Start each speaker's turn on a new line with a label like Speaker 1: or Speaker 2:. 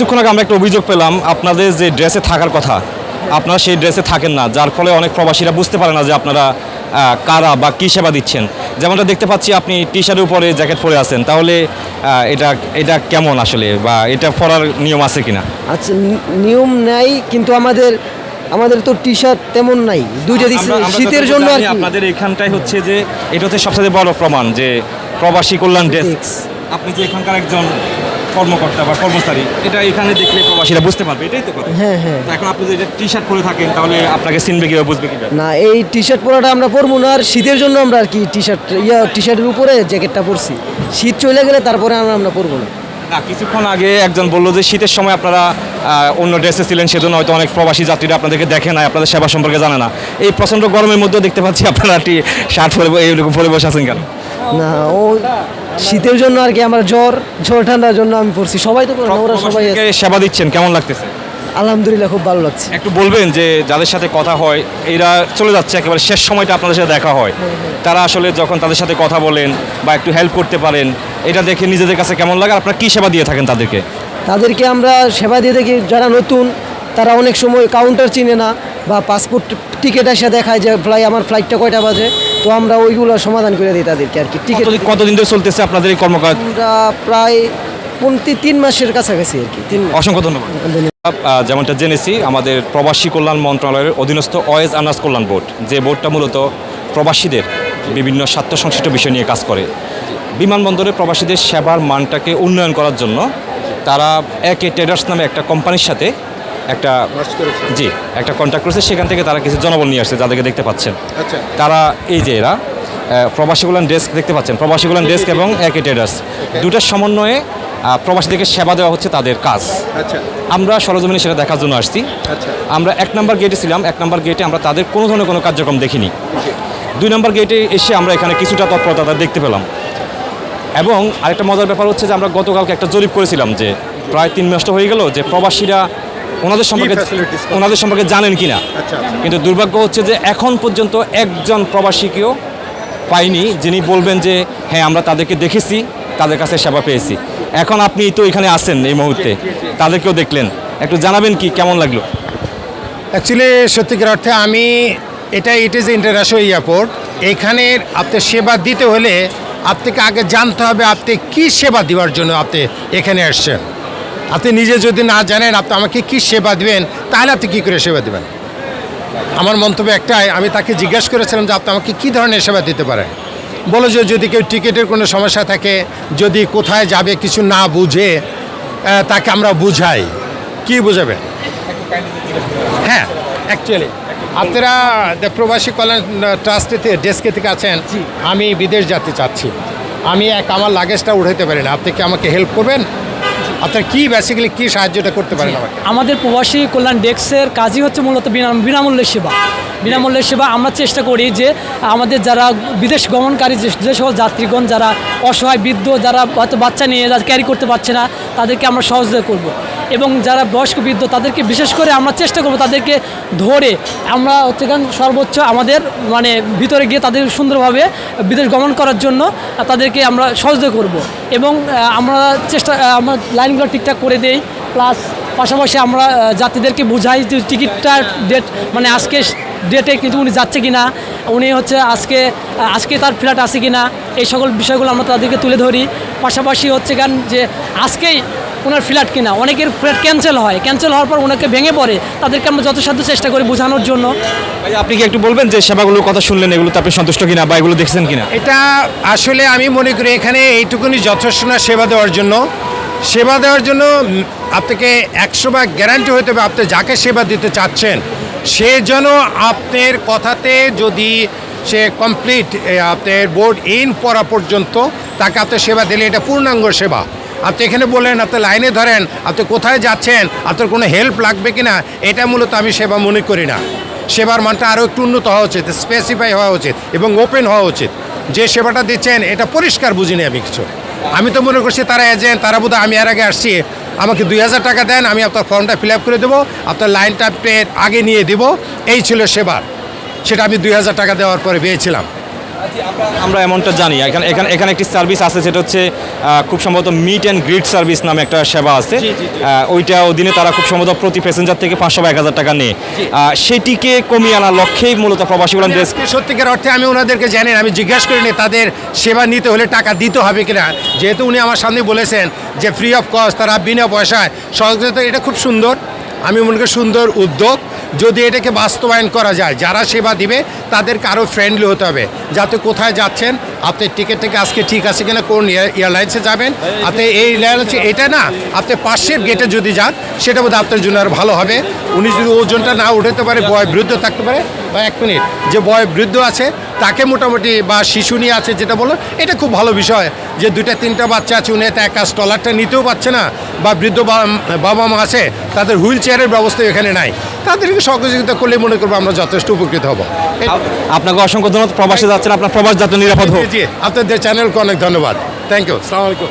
Speaker 1: কিছুক্ষণ আগে আমরা একটা অভিযোগ পেলাম আপনাদের যে ড্রেসে থাকার কথা আপনারা সেই ড্রেসে থাকেন না যার ফলে অনেক প্রবাসীরা বুঝতে পারে না যে আপনারা কারা বা কী সেবা দিচ্ছেন। যেমনটা দেখতে পাচ্ছি আপনি টি শার্টের উপরে জ্যাকেট পরে আছেন তাহলে এটা এটা কেমন আসলে বা এটা পরার নিয়ম আছে কিনা?
Speaker 2: আচ্ছা নিয়ম নাই কিন্তু আমাদের আমাদের তো টি শার্ট তেমন নাই। দুইটা দিচ্ছে শীতের জন্য আর।
Speaker 1: আপনাদের এখানটাই হচ্ছে যে এটা হচ্ছে সবচেয়ে বড় প্রমাণ যে প্রবাসী কল্যাণ ডেস্ক আপনি যে এখানকার একজন কর্মকর্তা বা কর্মচারী এটা এখানে দেখলে প্রবাসীরা বুঝতে পারবে এটাই তো কথা।
Speaker 2: হ্যাঁ হ্যাঁ।
Speaker 1: এখন আপনি যদি টি শার্ট পরে থাকেন তাহলে আপনাকে চিনবে কীভাবে বুঝবে কীভাবে?
Speaker 2: না এই টি শার্ট পরাটা আমরা পরবো না আর শীতের জন্য আমরা আর কি টি শার্ট ইয়া টি শার্টের উপরে জ্যাকেটটা পরছি। শীত চলে গেলে তারপরে আমরা আমরা পরবো না।
Speaker 1: না কিছুক্ষণ আগে একজন বলল যে শীতের সময় আপনারা অন্য ড্রেসে ছিলেন সেজন্য হয়তো অনেক প্রবাসী যাত্রীরা আপনাদেরকে দেখে না আপনাদের সেবা সম্পর্কে জানে না। এই প্রচণ্ড গরমের মধ্যেও দেখতে পাচ্ছি আপনারা টি শার্ট পরে এইরকম পরে বসে আছেন কেন?
Speaker 2: না ও শীতের জন্য আর কি আমার জ্বর জ্বর ঠান্ডার জন্য আমি পড়ছি। সবাই তো না, ওরা সবাই আছে।
Speaker 1: সেবা দিচ্ছেন কেমন লাগতেছে?
Speaker 2: আলহামদুলিল্লাহ খুব ভালো লাগছে।
Speaker 1: একটু বলবেন যে যাদের সাথে কথা হয় এরা চলে যাচ্ছে একেবারে শেষ সময়টা আপনাদের সাথে দেখা হয়। তারা আসলে যখন তাদের সাথে কথা বলেন বা একটু হেল্প করতে পারেন এটা দেখে নিজেদের কাছে কেমন লাগে আর আপনারা কী সেবা দিয়ে থাকেন তাদেরকে?
Speaker 2: তাদেরকে আমরা সেবা দিয়ে থাকি যারা নতুন তারা অনেক সময় কাউন্টার চিনে না বা পাসপোর্ট টিকিট এসে দেখায় যে ফ্লাই আমার ফ্লাইটটা কয়টা বাজে? তো আমরা ওইগুলো সমাধান করে দিই তাদেরকে আর কি টিকিট
Speaker 1: কতদিন ধরে চলতেছে আপনাদের এই কর্মকাজ
Speaker 2: আমরা প্রায় পনেরো তিন মাসের কাছাকাছি আর কি তিন
Speaker 1: অসংখ্য ধন্যবাদ। যেমনটা জেনেছি আমাদের প্রবাসী কল্যাণ মন্ত্রণালয়ের অধীনস্থ ওয়েজ আনার্স কল্যাণ বোর্ড যে বোর্ডটা মূলত প্রবাসীদের বিভিন্ন স্বার্থ সংশ্লিষ্ট বিষয় নিয়ে কাজ করে। বিমানবন্দরে প্রবাসীদের সেবার মানটাকে উন্নয়ন করার জন্য তারা একে ট্রেডার্স নামে একটা কোম্পানির সাথে একটা জি একটা কন্ট্যাক্ট করেছে সেখান থেকে তারা কিছু জনবল নিয়ে আসছে যাদেরকে দেখতে পাচ্ছেন।
Speaker 3: আচ্ছা।
Speaker 1: তারা এই যে এরা আহ, প্রবাসী কল্যাণ ডেস্ক দেখতে পাচ্ছেন প্রবাসী কল্যাণ ডেস্ক এবং একে ট্রেডার্স দুটার সমন্বয়ে প্রবাসীদেরকে সেবা দেওয়া হচ্ছে তাদের কাজ।
Speaker 3: আচ্ছা।
Speaker 1: আমরা সরজমিনে সেটা দেখার জন্য আসছি।
Speaker 3: আচ্ছা।
Speaker 1: আমরা এক নম্বর গেটে ছিলাম এক নম্বর গেটে আমরা তাদের কোনো ধরনের কোনো কার্যক্রম দেখিনি। দুই নম্বর গেটে এসে আমরা এখানে কিছুটা তৎপরতা তাদের দেখতে পেলাম। এবং আরেকটা মজার ব্যাপার হচ্ছে যে আমরা গতকালকে একটা জরিপ করেছিলাম যে প্রায় তিন মাস তো হয়ে গেল যে প্রবাসীরা ওনাদের সম্পর্কে ওনাদের সম্পর্কে জানেন কিনা?
Speaker 3: আচ্ছা
Speaker 1: কিন্তু দুর্ভাগ্য হচ্ছে যে এখন পর্যন্ত একজন প্রবাসীকেও পাইনি যিনি বলবেন যে হ্যাঁ আমরা তাদেরকে দেখেছি তাদের কাছে সেবা পেয়েছি। এখন আপনি তো এখানে আছেন এই মুহূর্তে। তাদেরকেও দেখলেন। একটু জানাবেন কি কেমন লাগল?
Speaker 3: অ্যাকচুয়ালি সত্যিকার অর্থে আমি এটা ইট ইজ ইন্টারন্যাশনাল এয়ারপোর্ট এখানে আপনি সেবা দিতে হলে আপনাকে আগে জানতে হবে আপনি কি সেবা দেওয়ার জন্য আপনি এখানে আসছেন। আপনি নিজে যদি না জানেন আপনি আমাকে কি সেবা দিবেন তাহলে আপনি কী করে সেবা দেবেন? আমার মন্তব্য একটাই আমি তাকে জিজ্ঞেস করেছিলাম যে আপনি আমাকে কী ধরনের সেবা দিতে পারেন? বলো যে যদি কেউ টিকিটের কোনো সমস্যা থাকে যদি কোথায় যাবে কিছু না বুঝে তাকে আমরা বুঝাই। কি বুঝাবেন হ্যাঁ অ্যাকচুয়ালি আপনারা প্রবাসী কল্যাণ ট্রাস্ট ডেস্কে থেকে আছেন আমি বিদেশ যেতে চাচ্ছি আমি এক আমার লাগেজটা উঠাতে পারি না। আপনি কি আমাকে হেল্প করবেন? আপনার কি বেসিক্যালি কি সাহায্যটা করতে পারেন আমাকে?
Speaker 4: আমাদের প্রবাসী কল্যাণ ডেস্কের কাজই হচ্ছে মূলত বিনা বিনামূল্যের সেবা। বিনামূল্যের সেবা আমরা চেষ্টা করি যে আমাদের যারা বিদেশ গমনকারী যে সকল যাত্রীগণ যারা অসহায় বৃদ্ধ যারা হয়তো বাচ্চা নিয়ে যারা ক্যারি করতে পারছে না তাদেরকে আমরা সহযোগিতা করব। এবং যারা বয়স্ক বৃদ্ধ, তাদেরকে বিশেষ করে আমরা চেষ্টা করব তাদেরকে ধরে আমরা হচ্ছে গান সর্বোচ্চ আমাদের মানে ভিতরে গিয়ে তাদের সুন্দরভাবে বিদেশ গমন করার জন্য তাদেরকে আমরা সহযোগিতা করব। এবং আমরা চেষ্টা আমরা লাইনগুলো ঠিকঠাক করে দেই, প্লাস পাশাপাশি আমরা যাত্রীদেরকে বোঝাই যে টিকিটটার ডেট মানে আজকে ডেটে কিন্তু উনি যাচ্ছে কিনা, উনি হচ্ছে আজকে আজকে তার ফ্ল্যাট আছে কিনা, এই সকল বিষয়গুলো আমরা তাদেরকে তুলে ধরি পাশাপাশি হচ্ছে গান যে আজকেই ওনার ফ্ল্যাট কিনা অনেকের ফ্ল্যাট ক্যান্সেল হয়। ক্যান্সেল হওয়ার পর ওনাকে ভেঙে পড়ে তাদেরকে আমরা যথাসাধ্য চেষ্টা করি বোঝানোর জন্য।
Speaker 1: ভাই আপনি কি একটু বলবেন যে সেবাগুলোর কথা শুনলেন এগুলো তো আপনি সন্তুষ্ট কিনা বা এগুলো দেখছেন কিনা?
Speaker 3: এটা আসলে আমি মনে করি এখানে এইটুকুনি যথেষ্ট না সেবা দেওয়ার জন্য। সেবা দেওয়ার জন্য আপনাকে একশো বা গ্যারান্টি হতে হবে আপনি যাকে সেবা দিতে চাচ্ছেন সে যেন আপনার কথাতে যদি সে কমপ্লিট আপনার বোর্ড ইন পড়া পর্যন্ত তাকে আপনি সেবা দিলে এটা পূর্ণাঙ্গ সেবা। আপনি এখানে বললেন আপনি লাইনে ধরেন আপনি কোথায় যাচ্ছেন আপনার কোনো হেল্প লাগবে কি না এটা মূলত আমি সেবা মনে করি না। সেবার মানটা আরও একটু উন্নত হওয়া উচিত স্পেসিফাই হওয়া উচিত এবং ওপেন হওয়া উচিত। যে সেবাটা দিচ্ছেন, এটা পরিষ্কার বুঝিনি আমি কিছু। আমি তো মনে করছি তারা এজেন্ট তারা বোধহয় আমি এর আগে আসছি। আমাকে দুই হাজার টাকা দেন, আমি আপনার ফর্মটা ফিল আপ করে দেবো, আপনার লাইনটা আগে নিয়ে দিব। এই ছিল সেবার। সেটা আমি দুই হাজার টাকা দেওয়ার পরে পেয়েছিলাম।
Speaker 1: আমরা এমনটা জানি। এখানে এখানে এখানে একটি সার্ভিস আছে সেটা হচ্ছে খুব সম্ভবত মিট অ্যান্ড গ্রিড সার্ভিস নামে একটা সেবা আছে। ওইটা অধীনে তারা খুব সম্ভবত প্রতি প্যাসেঞ্জার থেকে পাঁচশো বা এক হাজার টাকা নেয়। সেটিকে কমিয়ে আনার লক্ষ্যেই মূলত প্রবাসী কল্যাণ ডেস্ক
Speaker 3: সত্যিকার অর্থে আমি ওনাদেরকে জানি না, আমি জিজ্ঞাসা করিনি তাদের সেবা নিতে হলে টাকা দিতে হবে কিনা। যেহেতু উনি আমার সামনে বলেছেন যে ফ্রি অফ কস্ট তারা বিনা পয়সায় সহযোগিতা এটা খুব সুন্দর। আমি মনে করি সুন্দর উদ্যোগ। যদি এটাকে বাস্তবায়ন করা যায়, যারা সেবা দিবে, তাদেরকে আরও ফ্রেন্ডলি হতে হবে। যাতে কোথায় যাচ্ছেন, আপনি টিকিটটাকে আজকে ঠিক আছে কিনা, কোন এয়ার- এয়ারলাইন্সে যাবেন, আপনি এই এয়ারলাইন্সে এটা না, আপনি পাশের গেটে যদি যান, সেটা বোধহয় আপনার জন্য আর ভালো হবে। উনি যদি ওজনটা না উঠাতে পারে বয় বৃদ্ধ থাকতে পারে বা এক মিনিট যে বয় বৃদ্ধ আছে তাকে মোটামুটি বা শিশু নিয়ে আছে যেটা বলো এটা খুব ভালো বিষয় যে দুইটা তিনটা বাচ্চা আছে উনি তো একা স্টলারটা নিতেও পারছে না বা বৃদ্ধ বাবা মা আছে তাদের হুইল চেয়ারের ব্যবস্থা এখানে নাই। তাদেরকে সহযোগিতা করলে মনে করব আমরা যথেষ্ট উপকৃত হব।
Speaker 1: আপনাকে অসংখ্য ধন্যবাদ প্রবাসে যাচ্ছেন আপনার প্রবাস যাত্রা নিরাপদ হোক।
Speaker 3: জি আপনাদের চ্যানেলকে অনেক ধন্যবাদ। থ্যাংক ইউ সালামালাইকুম।